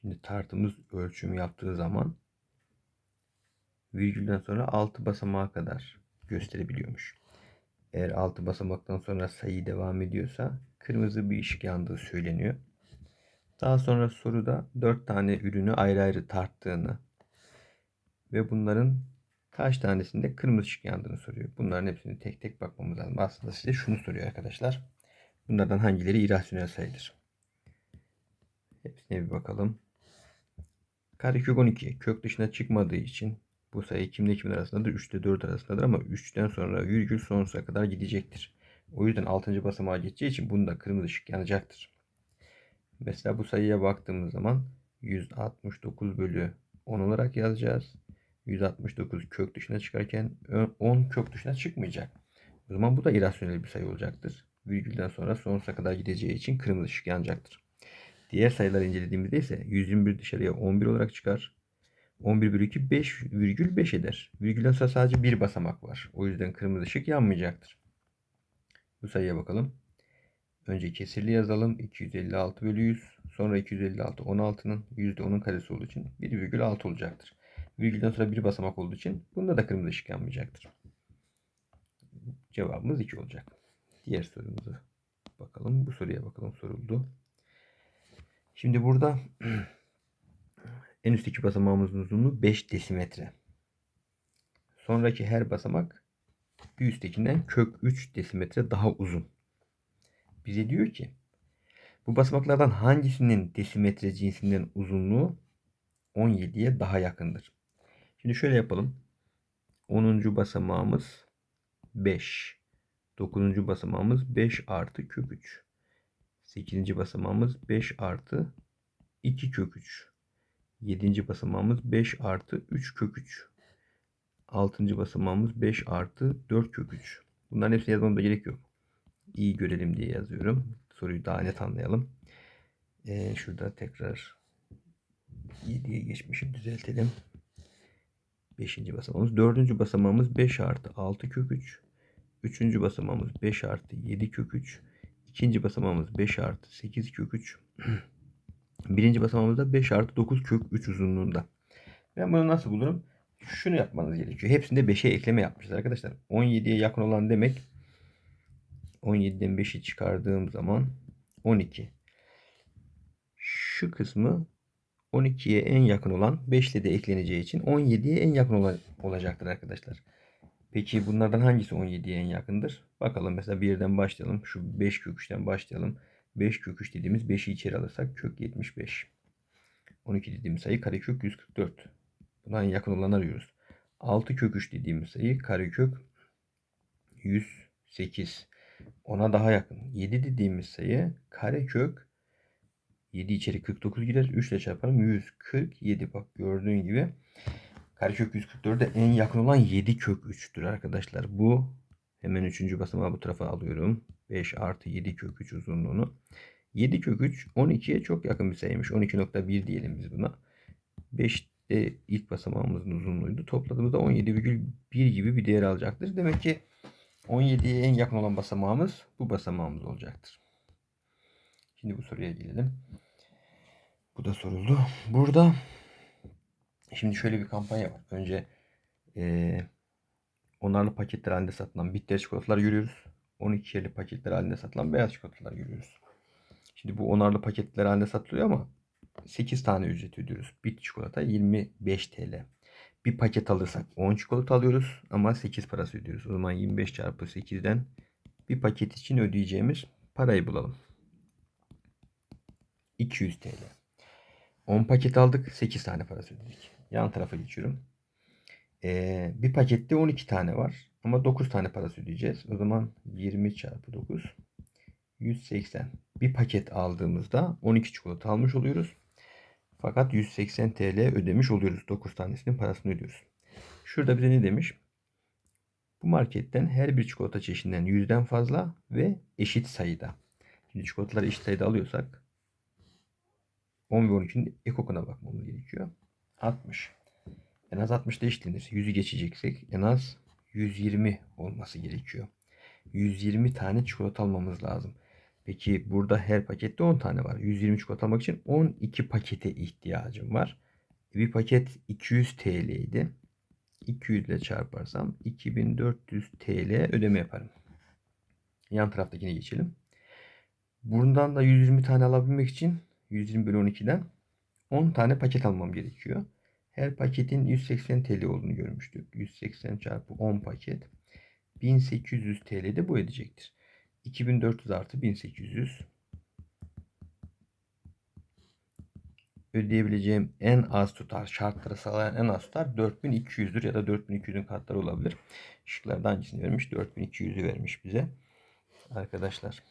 Şimdi tartımız ölçüm yaptığı zaman virgülden sonra 6 basamağa kadar gösterebiliyormuş. Eğer 6 basamaktan sonra sayı devam ediyorsa kırmızı bir ışık yandığı söyleniyor. Daha sonra soruda 4 tane ürünü ayrı ayrı tarttığını ve bunların kaç tanesinde kırmızı ışık yandığını soruyor. Bunların hepsini tek tek bakmamız lazım. Aslında size şunu soruyor arkadaşlar. Bunlardan hangileri irrasyonel sayıdır? Hepsine bir bakalım. Karekök 12 kök dışına çıkmadığı için bu sayı kimle kimin arasındadır? 3 ile 4 arasındadır ama 3'ten sonra virgül sonsuza kadar gidecektir. O yüzden 6. basamağa geçeceği için bunda kırmızı ışık yanacaktır. Mesela bu sayıya baktığımız zaman 169 bölü 10 olarak yazacağız. 169 kök dışına çıkarken 10 kök dışına çıkmayacak. O zaman bu da irrasyonel bir sayı olacaktır. Virgülden sonra sonsuza kadar gideceği için kırmızı ışık yanacaktır. Diğer sayıları incelediğimizde ise 121 dışarıya 11 olarak çıkar. 11 bölü 2 5,5 eder. Virgülden sonra sadece bir basamak var. O yüzden kırmızı ışık yanmayacaktır. Bu sayıya bakalım. Önce kesirli yazalım. 256 bölü 100. Sonra 256 16'nın %10'un karesi olduğu için 1,6 olacaktır. Virgülden sonra bir basamak olduğu için bunda da kırmızı ışık yanmayacaktır. Cevabımız 2 olacak. Diğer sorumuza bakalım. Bu soruya bakalım soruldu. Şimdi burada en üstteki basamağımızın uzunluğu 5 desimetre. Sonraki her basamak bir üsttekinden kök 3 desimetre daha uzun. Bize diyor ki bu basamaklardan hangisinin desimetre cinsinden uzunluğu 17'ye daha yakındır? Şimdi şöyle yapalım. 10. basamağımız 5. 9. basamağımız 5 artı kök 3. 8. basamağımız 5 artı 2 kök 3. 7. basamağımız 5 artı 3 kök 3. 6. basamağımız 5 artı 4 kök 3. Bunların hepsini yazmamıza gerek yok. İyi görelim diye yazıyorum. Soruyu daha net anlayalım. Ee, şurada tekrar 7'ye geçmişim düzeltelim. 5. basamağımız. 4. basamağımız 5 artı 6 kök 3. 3. basamağımız 5 artı 7 kök 3. İkinci basamağımız 5 artı 8 kök 3. Birinci basamağımız da 5 artı 9 kök 3 uzunluğunda. Ben bunu nasıl bulurum? Şunu yapmanız gerekiyor. Hepsinde 5'e ekleme yapmışız arkadaşlar. 17'ye yakın olan demek 17'den 5'i çıkardığım zaman 12. Şu kısmı 12'ye en yakın olan 5 ile de ekleneceği için 17'ye en yakın olan olacaktır arkadaşlar. Peki bunlardan hangisi 17'ye en yakındır? Bakalım mesela birden başlayalım. Şu 5 kök 3'ten başlayalım. 5 kök 3 dediğimiz 5'i içeri alırsak kök 75. 12 dediğimiz sayı karekök 144. Buna en yakın olanı arıyoruz. 6 kök 3 dediğimiz sayı karekök 108. Ona daha yakın. 7 dediğimiz sayı karekök 7 içeri 49 girer. 3 ile çarparım 147. Bak gördüğün gibi karekök 144'e en yakın olan 7 kök 3'tür arkadaşlar. Bu hemen 3. basamağı bu tarafa alıyorum. 5 artı 7 kök 3 uzunluğunu. 7 kök 3 12'ye çok yakın bir sayıymış. 12.1 diyelim biz buna. 5 de ilk basamağımızın uzunluğuydu. Topladığımızda 17,1 gibi bir değer alacaktır. Demek ki 17'ye en yakın olan basamağımız bu basamağımız olacaktır. Şimdi bu soruya gelelim. Bu da soruldu. Burada şimdi şöyle bir kampanya var. Önce e, onarlı paketler halinde satılan bitter çikolatalar görüyoruz. 12 yerli paketler halinde satılan beyaz çikolatalar görüyoruz. Şimdi bu onarlı paketler halinde satılıyor ama 8 tane ücret ödüyoruz. Bir çikolata 25 TL. Bir paket alırsak 10 çikolata alıyoruz ama 8 parası ödüyoruz. O zaman 25 çarpı 8'den bir paket için ödeyeceğimiz parayı bulalım. 200 TL. 10 paket aldık 8 tane parası ödedik. Yan tarafa geçiyorum. Ee, bir pakette 12 tane var. Ama 9 tane parası ödeyeceğiz. O zaman 20 çarpı 9 180. Bir paket aldığımızda 12 çikolata almış oluyoruz. Fakat 180 TL ödemiş oluyoruz. 9 tanesinin parasını ödüyoruz. Şurada bize ne demiş? Bu marketten her bir çikolata çeşidinden yüzden fazla ve eşit sayıda. Şimdi çikolataları eşit sayıda alıyorsak 10 ve 12'nin ekokuna bakmamız gerekiyor. 60. En az 60'da eşitlenir. 100'ü geçeceksek en az 120 olması gerekiyor. 120 tane çikolata almamız lazım. Peki burada her pakette 10 tane var. 120 çikolata almak için 12 pakete ihtiyacım var. Bir paket 200 TL idi. 200 ile çarparsam 2400 TL ödeme yaparım. Yan taraftakine geçelim. Bundan da 120 tane alabilmek için 120 bölü 12'den 10 tane paket almam gerekiyor. Her paketin 180 TL olduğunu görmüştük. 180 çarpı 10 paket. 1800 TL de bu edecektir. 2400 artı 1800 ödeyebileceğim en az tutar, şartları sağlayan en az tutar 4200'dür ya da 4200'ün katları olabilir. Şıklarda hangisini vermiş? 4200'ü vermiş bize. Arkadaşlar